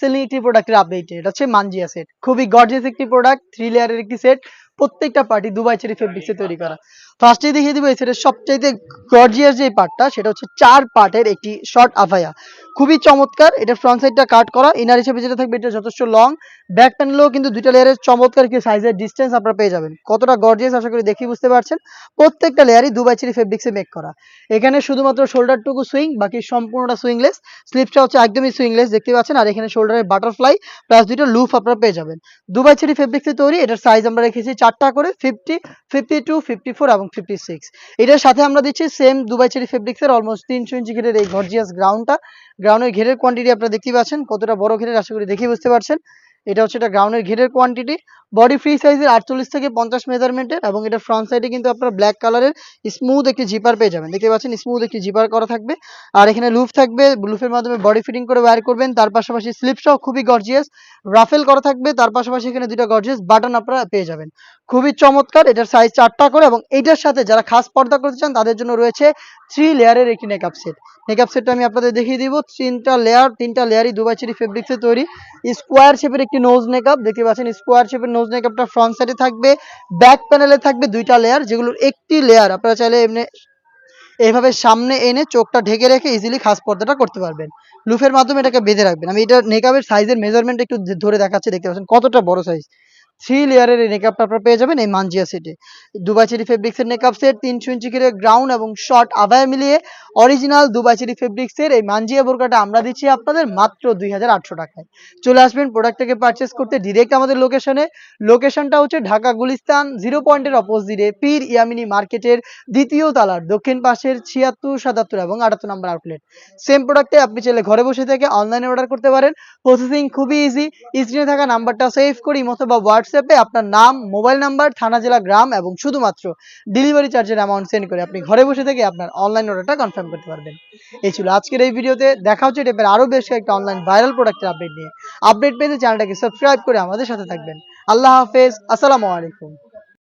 Selling একটি প্রোডাক্টের update এটা হচ্ছে মানজিয়া সেট খুবই গর্জিয়াস একটি প্রোডাক্ট থ্রি লেয়ারের একটি সেট প্রত্যেকটা পার্টি দুবাই চেরি ফেব্রিক্সে তৈরি করা। ফার্স্টে দেখিয়ে দিব এই সেটের সবচাইতে গর্জিয়াস যে পার্টটা সেটা হচ্ছে চার পার্টের একটি শর্ট আফায়া খুবই চমৎকার। এটা ফ্রন্ট সাইডটা কাট করা। ইনার হিসেবে যেটা থাকবে, এটা যথেষ্ট লং ব্যাক প্যানেলেও কিন্তু দুইটা লেয়ারের চমৎকার কি সাইজের ডিস্টেন্স আপনারা পেয়ে যাবেন। কতটা গর্জিয়াস আশা করি দেখি বুঝতে পারছেন। প্রত্যেকটা লেয়ারই দুবাই চেরি ফেব্রিক্সে মেক করা। এখানে শুধুমাত্র শোল্ডারটুকু সুইং বাকি সম্পূর্ণটা সুইংলেস স্লিপটা হচ্ছে একদমই সুইংলেস দেখতে পাচ্ছেন? আর এখানে শোল্ডারের বাটারফ্লাই প্লাস দুইটা লুফ আপনারা পেয়ে যাবেন। দুবাই চেরি ফেব্রিক্সে তৈরি, এটার সাইজ আমরা রেখেছি চারটা করে fifty fifty two fifty four এবং ফিফটি সিক্স এটার সাথে আমরা দিচ্ছি সেম দুবাই চেরি ফেব্রিক্সের অলমোস্ট তিনশো ইঞ্চি ঘেরের এই গর্জিয়াস গ্রাউন্ডটা গ্রাউন্ডের ঘেরের কোয়ান্টিটি আপনারা দেখতেই পাচ্ছেন কতটা বড় ঘেরের আশা করি দেখেই বুঝতে পারছেন। এটা হচ্ছে এটা গ্রাউন্ডের ঘেরের কোয়ান্টিটি বডি ফ্রি সাইজের আটচল্লিশ থেকে পঞ্চাশ মেজারমেন্টের এবং এটা ফ্রন্ট সাইডে কিন্তু আপনারা ব্ল্যাক কালারের স্মুথ একটি জিপার পেয়ে যাবেন। দেখতে পাচ্ছেন স্মুথ একটি জিপার করা থাকবে। আর এখানে লুফ থাকবে লুফের মাধ্যমে বডি ফিটিং করে ওয়্যার করবেন। তার পাশাপাশি স্লিপসটাও খুবই গর্জিয়াস রাফেল করা থাকবে। তার পাশাপাশি এখানে দুটো গর্জিয়াস বাটন আপনারা পেয়ে যাবেন। খুবই চমৎকার, এটার সাইজ চারটা করে এবং এইটার সাথে যারা খাস পর্দা করতে চান, তাদের জন্য রয়েছে থ্রি লেয়ারের একটি মেকআপ সেট মেকআপ সেটটা আমি আপনাদের দেখিয়ে দিব। তিনটা লেয়ার তিনটা লেয়ারই দুবাই চেরি ফেব্রিক্সে তৈরি। স্কোয়ার শেপের একটি নোজ মেকআপ দেখতে পাচ্ছেন স্কোয়ার শেপের নোজ মেকআপটা ফ্রন্ট সাইডে থাকবে ব্যাক প্যানেলে থাকবে দুইটা লেয়ার যেগুলোর একটি লেয়ার আপনারা চাইলে এমনি এইভাবে সামনে এনে চোখটা ঢেকে রেখে ইজিলি খাস পর্দাটা করতে পারবেন। লুফের মাধ্যমে এটাকে বেঁধে রাখবেন। আমি এটা মেকআপের সাইজের মেজারমেন্ট একটু ধরে দেখাচ্ছি, দেখতে পাচ্ছেন কতটা বড় সাইজ থ্রি লেয়ারের এই মেকআপটা আপনারা পেয়ে যাবেন এই মানজিয়া সেটে দুবাই চেরি ফেব্রিক্সের মেকআপ সেট তিনশো ইঞ্চি করে গ্রাউন্ড এবং শর্ট আভায় মিলিয়ে অরিজিনাল দুবাই চেরি ফেব্রিক্সের এই মানজিয়া বোরকাটা আমরা দিচ্ছি আপনাদের মাত্র দুই হাজার আটশো টাকায়। চলে আসবেন প্রোডাক্টটাকে পারচেস করতে ডিরেক্ট আমাদের লোকেশনে লোকেশনটা হচ্ছে ঢাকা গুলিস্তান জিরো পয়েন্টের অপোজিটে পীর ইয়ামিনী মার্কেটের দ্বিতীয় তালার, দক্ষিণ পাশের ছিয়াত্তর, সাতাত্তর এবং আটাত্তর নম্বর আউটলেট সেম প্রোডাক্টে আপনি চাইলে ঘরে বসে থেকে অনলাইনে অর্ডার করতে পারেন। প্রসেসিং খুবই ইজি স্ক্রিনে থাকা নাম্বারটা সেভ করি অথবা হোয়াটসঅ্যাপে আপনার নাম মোবাইল নাম্বার থানা, জেলা, গ্রাম এবং শুধুমাত্র ডেলিভারি চার্জের অ্যামাউন্ট সেন্ড করে আপনি ঘরে বসে থেকে আপনার অনলাইন অর্ডারটা কনফার্ম করতে পারবেন। এই ছিল আজকের এই ভিডিওতে দেখা হচ্ছে টেপের আরও বেশ কয়েকটা অনলাইন ভাইরাল প্রোডাক্টের আপডেট নিয়ে। আপডেট পেতে চ্যানেলটাকে সাবস্ক্রাইব করে আমাদের সাথে থাকবেন। আল্লাহ হাফেজ। আসসালামু আলাইকুম।